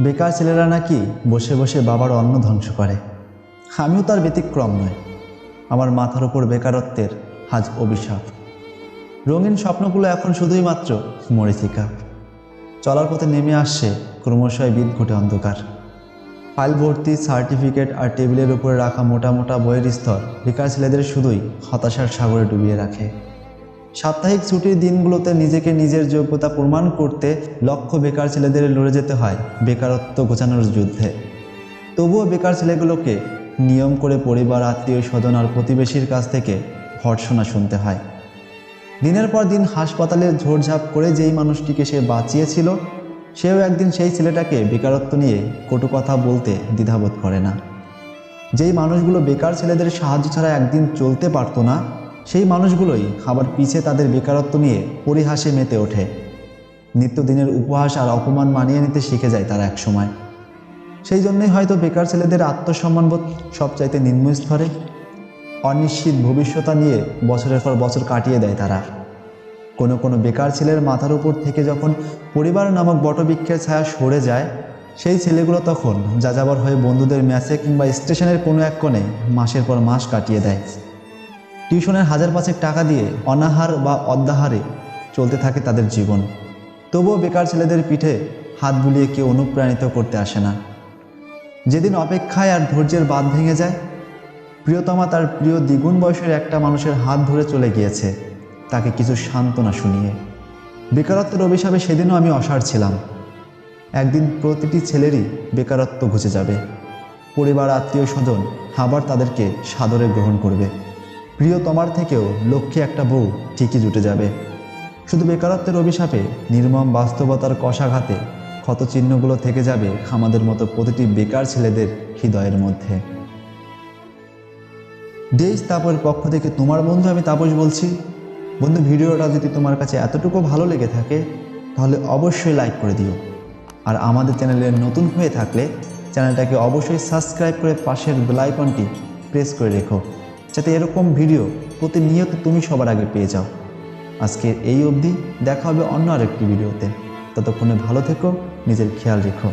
বেকার ছেলেরা নাকি বসে বসে বাবার অন্ন ধ্বংস করে। আমিও তার ব্যতিক্রম নয় আমার মাথার উপর বেকারত্বের আজ অভিশাপ। রঙিন স্বপ্নগুলো এখন শুধুই মাত্র মরিচিকা। চলার পথে নেমে আসছে ক্রমশই বিদ ঘটে অন্ধকার। ফাইল ভর্তি, সার্টিফিকেট আর টেবিলের উপরে রাখা মোটা মোটা বইয়ের স্তর বেকার ছেলেদের শুধুই হতাশার সাগরে ডুবিয়ে রাখে। সাপ্তাহিক ছুটির দিনগুলোতে নিজেকে নিজের যোগ্যতা প্রমাণ করতে লক্ষ্য বেকার ছেলেদের লড়ে যেতে হয় বেকারত্ব গোছানোর যুদ্ধে। তবুও বেকার ছেলেগুলোকে নিয়ম করে পরিবার, আত্মীয় স্বজন আর প্রতিবেশীর কাছ থেকে ভর্সনা শুনতে হয়। দিনের পর দিন হাসপাতালে ঝোড়ঝাপ করে যেই মানুষটিকে সে বাঁচিয়েছিল, সেও একদিন সেই ছেলেটাকে বেকারত্ব নিয়ে কটু কথা বলতে দ্বিধাবোধ করে না। যেই মানুষগুলো বেকার ছেলেদের সাহায্য ছাড়া একদিন চলতে পারতো না সেই মানুষগুলোই আবার পিছে তাদের বেকারত্ব নিয়ে পরিহাসে মেতে ওঠে। নিত্যদিনের উপহাস আর অপমান মানিয়ে নিতে শিখে যায় তারা একসময়। সেই জন্যই হয়তো বেকার ছেলেদের আত্মসম্মানবোধ সবচাইতে নিম্ন স্তরে অনিশ্চিত ভবিষ্যতা নিয়ে বছরের পর বছর কাটিয়ে দেয় তারা। কোনো কোনো বেকার ছেলের মাথার উপর থেকে যখন পরিবার নামক বটবৃক্ষের ছায়া সরে যায়, সেই ছেলেগুলো তখন যাযাবর হয়ে বন্ধুদের ম্যাচে কিংবা স্টেশনের কোনো এক কোণে মাসের পর মাস কাটিয়ে দেয়। টিউশনের হাজার পাঁচেক টাকা দিয়ে অনাহার বা অদ্যাহারে চলতে থাকে তাদের জীবন। তবুও বেকার ছেলেদের পিঠে হাত বুলিয়ে কেউ অনুপ্রাণিত করতে আসে না। যেদিন অপেক্ষায় আর ধৈর্যের বাঁধ ভেঙে যায়, প্রিয়তমা তার প্রিয় দ্বিগুণ বয়সের একটা মানুষের হাত ধরে চলে গিয়েছে তাকে কিছু সান্ত্বনা শুনিয়ে। বেকারত্বের অভিশাপে সেদিনও আমি অসাড় ছিলাম। একদিন প্রতিটি ছেলেরই বেকারত্ব ঘুচে যাবে। পরিবার আত্মীয় স্বজন আবার তাদেরকে সাদরে গ্রহণ করবে। প্রিয়তমার থেকেও লক্ষ্যে একটা বউ ঠিকই জুটে যাবে। শুধু বেকারত্বের অভিশাপে নির্মম বাস্তবতার কষাঘাতে ক্ষতচিহ্নগুলো থেকে যাবে আমাদের মতো প্রতিটি বেকার ছেলেদের হৃদয়ের মধ্যে। দেশ তাপর পক্ষ থেকে তোমার বন্ধু আমি তাপস বলছি। বন্ধু, ভিডিওটা যদি তোমার কাছে এতটুকু ভালো লেগে থাকে, তাহলে অবশ্যই লাইক করে দিও। আর আমাদের চ্যানেলে নতুন হয়ে থাকলে চ্যানেলটাকে অবশ্যই সাবস্ক্রাইব করে পাশের বেলাইকনটি প্রেস করে রেখো। যাতে এরকম ভিডিও প্রতিনিয়ত তুমি সবার আগে পেয়ে যাও। আজকের এই অবধি দেখা হবে অন্য আরেকটি ভিডিওতে। ততক্ষণে ভালো থেকো, নিজের খেয়াল রেখো।